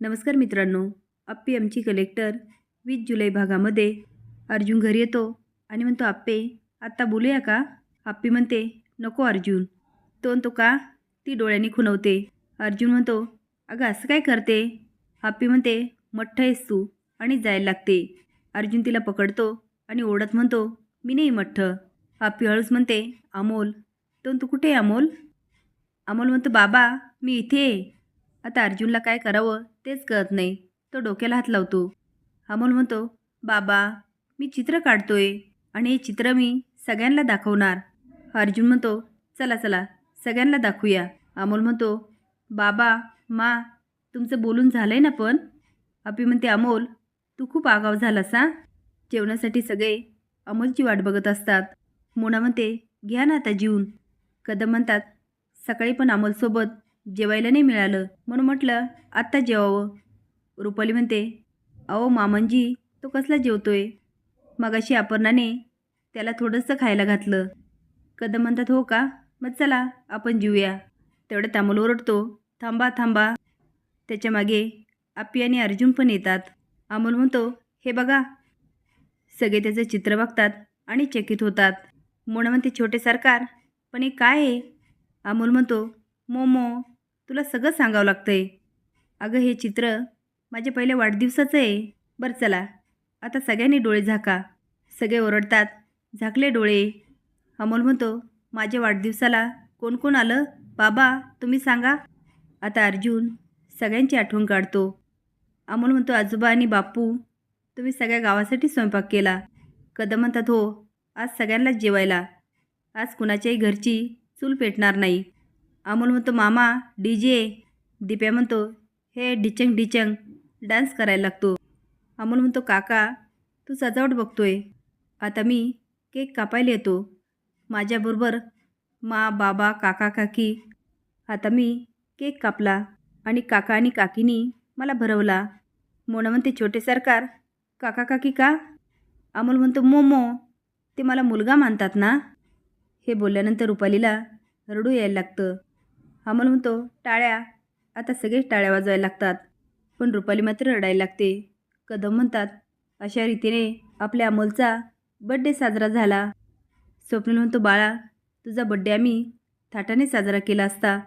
नमस्कार मित्रांनो आप्पी आमची कलेक्टर वीस जुलै भागामध्ये. अर्जुन घरी येतो आणि म्हणतो आप्पे आत्ता बोलूया का? आप्पी म्हणते नको अर्जुन. तो म्हणतो का? ती डोळ्यांनी खुणवते. अर्जुन म्हणतो अगं असं काय करते? आप्पी म्हणते मठ्ठ आहेस तू आणि जायला लागते. अर्जुन तिला पकडतो आणि ओढत म्हणतो मी नाही मठ्ठ आप्पी हळूच म्हणते अमोल. तो म्हणतो कुठे आहे अमोल? अमोल म्हणतो बाबा मी इथे आहे. आता अर्जुनला काय करावं तेच कळत नाही. तो डोक्याला हात लावतो. अमोल म्हणतो बाबा मी चित्र काढतोय आणि हे चित्र मी सगळ्यांना दाखवणार. अर्जुन म्हणतो चला चला सगळ्यांना दाखवूया. अमोल म्हणतो बाबा मा तुमचं बोलून झालं आहे ना पण? अपी म्हणते अमोल तू खूप आगाव झालास हा? जेवणासाठी सगळे अमोलची वाट बघत असतात. मोना म्हणते घ्या ना आता जीवन. कदम म्हणतात सकाळी पण अमोलसोबत जेवायला नाही मिळालं. म्हणून म्हटलं आत्ता जेवावं. रुपाली म्हणते अहो मामनजी तो कसला जेवतोय? मगाशी अपर्णाने त्याला थोडंसं खायला घातलं. कदम म्हणतात हो का? मग चला आपण जेऊया. तेवढ्यात अमोल ओरडतो थांबा थांबा. त्याच्यामागे आप्पी आणि अर्जुन पण येतात. अमोल म्हणतो हे बघा. सगळे त्याचं चित्र बघतात आणि चकित होतात. मोना म्हणते छोटे सरकार पण हे काय आहे? अमोल म्हणतो मोमो. तुला सगळं सांगावं लागतंय. अगं हे चित्र माझ्या पहिल्या वाढदिवसाचं आहे. बरं चला. आता सगळ्यांनी डोळे झाका. सगळे ओरडतात झाकले डोळे. अमोल म्हणतो माझ्या वाढदिवसाला कोण कोण आलं? बाबा तुम्ही सांगा. आता अर्जुन सगळ्यांची आठवण काढतो. अमोल म्हणतो आजोबा आणि बापू तुम्ही सगळ्या गावासाठी स्वयंपाक केला. कदम म्हणतात हो आज सगळ्यांनाच जेवायला. आज कुणाच्याही घरची चूल पेटणार नाही. अमोल म्हणतो मामा डी जे. दिप्या म्हणतो हे डिचंग डिचंग डान्स करायला लागतो. अमोल म्हणतो काका तू सजावट बघतोय. आता मी केक कापायला येतो. माझ्याबरोबर मा बाबा काका काकी आता मी केक कापला आणि काका आणि काकीनी मला भरवला. मोना म्हणते छोटे सरकार काका काकी का? अमोल म्हणतो मोमो ते मला मुलगा मानतात ना? हे बोलल्यानंतर रुपालीला रडू यायला लागतं. अमोल म्हणतो टाळ्या आता सगळेच टाळ्या वाजवायला लागतात. पण रुपाली मात्र रडायला लागते. कदम म्हणतात अशा रीतीने आपल्या अमोलचा बड्डे साजरा झाला. स्वप्नील म्हणतो बाळा तुझा बड्डे आम्ही थाटाने साजरा केला असता.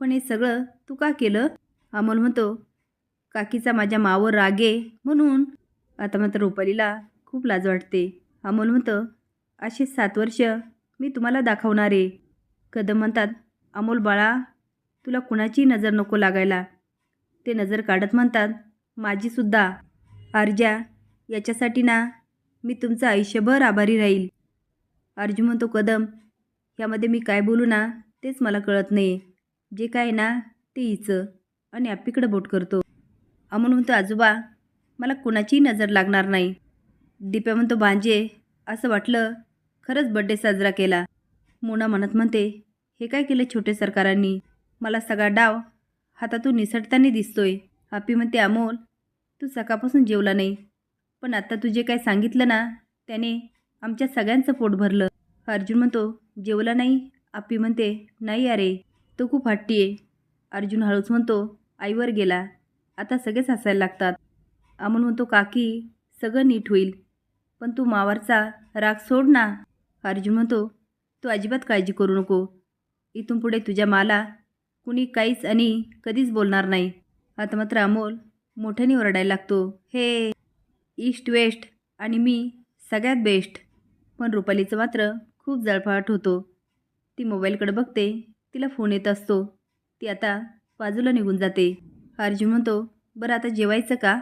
पण हे सगळं तू का केलं? अमोल म्हणतो काकीचा माझ्या मावर रागे म्हणून आता मात्र रुपालीला खूप लाज वाटते. अमोल म्हणतं असे सात वर्ष मी तुम्हाला दाखवणार आहे. कदम म्हणतात अमोल बाळा तुला कुणाची नजर नको लागायला. ते नजर काढत म्हणतात माझीसुद्धा. अर्जा याच्यासाठी ना मी तुमचं आयुष्यभर आभारी राहील. अर्जुन म्हणतो कदम यामध्ये मी काय बोलू ना तेच मला कळत नाही जे काय ना ते हिचं आणि आप्पीकडं बोट करतो. अमोल म्हणतो आजोबा मला कुणाचीही नजर लागणार नाही. दिप्या म्हणतो भांजे असं वाटलं खरंच बड्डे साजरा केला. मोना म्हणत म्हणते हे काय केलं छोटे सरकारांनी? मला सगळा डाव हातातून निसटताना दिसतोय. आपी म्हणते अमोल तू सकाळपासून जेवला नाही. पण आता तू जे काय सांगितलं ना त्याने आमच्या सगळ्यांचं पोट भरलं. अर्जुन म्हणतो जेवला नाही? आप्पी म्हणते नाही अरे तो खूप हट्टी आहे अर्जुन हळूच म्हणतो आईवर गेला. आता सगळेच हसायला लागतात. अमोल म्हणतो काकी सगळं नीट होईल. पण तू मावरचा राग सोड ना. अर्जुन म्हणतो तू अजिबात काळजी करू नको. इथून पुढे तुझ्या माला कुणी काहीच आणि कधीच बोलणार नाही. आता मात्र अमोल मोठ्याने ओरडायला लागतो. हे ईस्ट वेस्ट आणि मी सगळ्यात बेस्ट. पण रुपालीचं मात्र खूप जळफाट होतो. ती मोबाईलकडे बघते तिला फोन येत असतो. ती आता बाजूला निघून जाते. अर्जुन म्हणतो बरं आता जेवायचं का?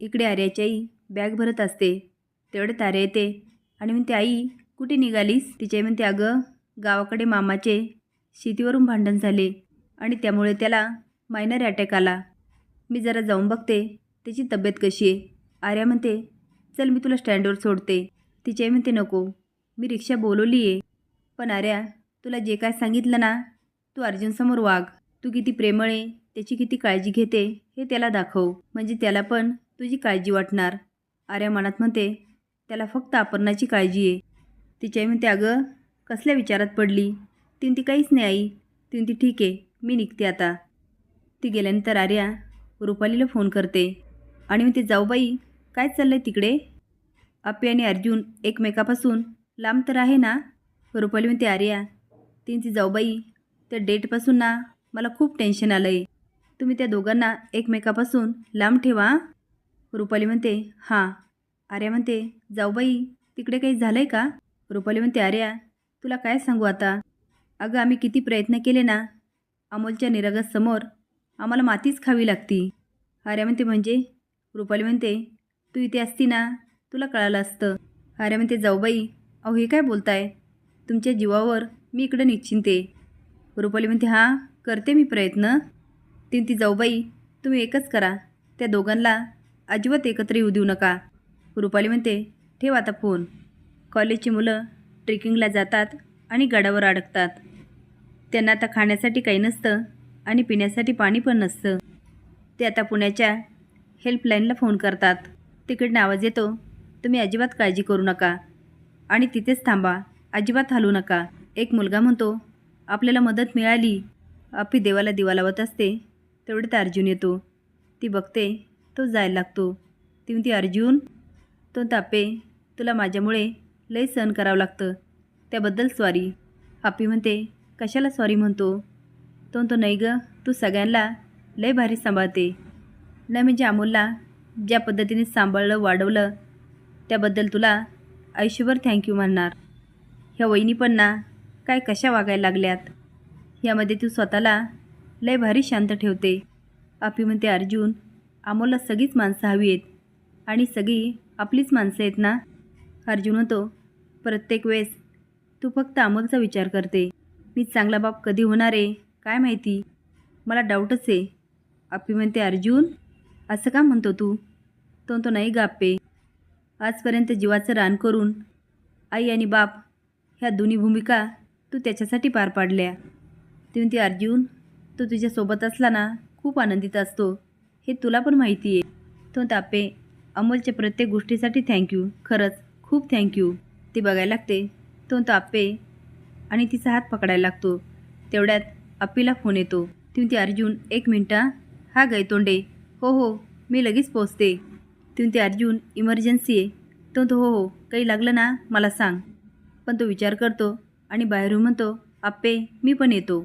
इकडे आर्याची आई बॅग भरत असते. तेवढे तारे येते आणि म्हणते आई कुठे निघालीस? तिची आई म्हणते अगं गावाकडे मामाचे शेतीवरून भांडण झाले आणि त्यामुळे त्याला मायनर अटॅक आला. मी जरा जाऊन बघते त्याची तब्येत कशी आहे. आर्या म्हणते चल मी तुला स्टँडवर सोडते. तिच्याही म्हणते नको मी रिक्षा बोलवली आहे पण आर्या तुला जे काय सांगितलं ना तू अर्जुनसमोर वाघ. तू किती प्रेमळ आहे त्याची किती काळजी घेते हे त्याला दाखव. म्हणजे त्याला पण तुझी काळजी वाटणार. आर्या मनात म्हणते त्याला फक्त अपर्णाची काळजी आहे. तिच्याही म्हणते अगं कसल्या विचारात पडली? ती ती काहीच नाही आई. ती ठीक आहे मी निघते आता. ती गेल्यानंतर आर्या रुपालीला फोन करते. आणि म्हणते जाऊ बाई काय चाललं आहे तिकडे? आप्पे आणि अर्जुन एकमेकापासून लांब तर आहे ना? रुपाली म्हणते आर्या त्यांची जाऊबाई त्या डेटपासून ना मला खूप टेन्शन आलं आहे तुम्ही त्या दोघांना एकमेकापासून लांब ठेवा. रुपाली म्हणते हां. आर्या म्हणते जाऊबाई तिकडे काही झालं आहे का? रुपाली म्हणते आर्या तुला काय सांगू आता? अगं आम्ही किती प्रयत्न केले ना. अमोलच्या निरागसमोर आम्हाला मातीच खावी लागती. आर्या म्हणते म्हणजे? रुपाली म्हणते तू इथे असती ना तुला कळालं असतं. आर्या म्हणते जाऊबाई अहो हे काय बोलताय? तुमच्या जीवावर मी इकडं निश्चिंते. रुपाली म्हणते हां करते मी प्रयत्न. तीन ती जाऊबाई तुम्ही एकच करा. त्या दोघांना अजिबात एकत्र येऊ देऊ नका. रुपाली म्हणते ठेव आता फोन. कॉलेजची मुलं ट्रेकिंगला जातात आणि गडावर अडकतात. त्यांना आता खाण्यासाठी काही नसतं आणि पिण्यासाठी पाणी पण नसतं. ते आता पुण्याच्या हेल्पलाईनला फोन करतात. तिकडनं आवाज येतो तुम्ही अजिबात काळजी करू नका आणि तिथेच थांबा अजिबात हलू नका. एक मुलगा म्हणतो आपल्याला मदत मिळाली. आपी देवाला दिवा लावत असते तेवढ्यात अर्जुन येतो. ती बघते तो जायला लागतो. ती म्हणते अर्जुन तो तापे तुला माझ्यामुळे लय सहन करावं लागतं. त्याबद्दल सॉरी आपी म्हणते कशाला सॉरी म्हणतो? तो म्हणतो नाही गं. तू सगळ्यांना लय भारी सांभाळते. नाही म्हणजे अमोलला ज्या पद्धतीने सांभाळलं वाढवलं त्याबद्दल तुला आयुष्यभर थँक्यू म्हणणार. ह्या वहिनी पण ना काय कशा वागायला लागल्यात? यामध्ये तू स्वतःला लय भारी शांत ठेवते. आपी म्हणते अर्जुन अमोलला सगळीच माणसं हवी आहेत आणि सगळी आपलीच माणसं आहेत ना? अर्जुन होतो प्रत्येक वेळेस तू फक्त अमोलचा विचार करते. मी चांगला बाप कधी होणार आहे? काय माहिती? मला डाऊटच आहे. आपी म्हणते अर्जुन असं का म्हणतो तू? तो तो नाही गाप्पे आजपर्यंत जीवाचं रान करून आई आणि बाप ह्या दोन्ही भूमिका तू त्याच्यासाठी पार पाडल्या. ती म्हणते अर्जुन तो तुझ्यासोबत असला ना खूप आनंदित असतो. हे तुला पण माहिती आहे. तो तापे अमोलच्या प्रत्येक गोष्टीसाठी थँक्यू खरंच खूप थँक्यू ती बघायला लागते. तो तापे आणि तिचा हात पकडायला लागतो. तेवढ्यात अप्पीला फोन येतो. तिथे अर्जुन एक मिनटा हा? गैतोंडे हो हो मी लगेच पोचते ती अर्जुन इमर्जन्सी आहे. तो तो हो हो काही लागलं ना मला सांग. पण तो विचार करतो आणि बाहेरून म्हणतो आप्पे मी पण येतो.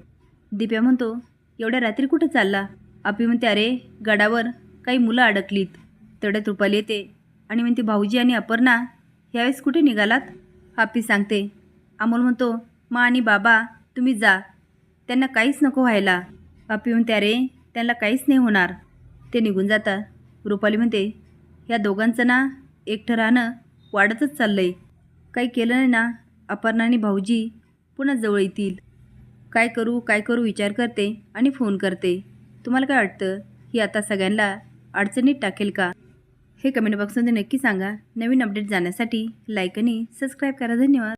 दिप्या म्हणतो एवढ्या रात्री कुठं चालला? आप्पी म्हणते अरे गडावर काही मुलं अडकलीत. तेवढ्यात रुपाली येते आणि म्हणते भाऊजी आणि अपर्णा ह्यावेळेस कुठे निघालात? आप्पी सांगते. अमोल म्हणतो मा आणि बाबा तुम्ही जा. त्यांना काहीच नको व्हायला. आप्पी त्या अरे त्यांना काहीच नाही होणार. ते निघून जातात. रुपाली म्हणते ह्या दोघांचं ना एकटं राहणं वाढतच चाललं आहे काही केलं नाही ना अपर्णा आणि भाऊजी पुन्हा जवळ येतील. काय करू काय करू विचार करते आणि फोन करते. तुम्हाला काय वाटतं? ही आता सगळ्यांना अडचणीत टाकेल का? हे कमेंट बॉक्समध्ये नक्की सांगा. नवीन अपडेट जाण्यासाठी लाईक आणि सबस्क्राईब करा. धन्यवाद.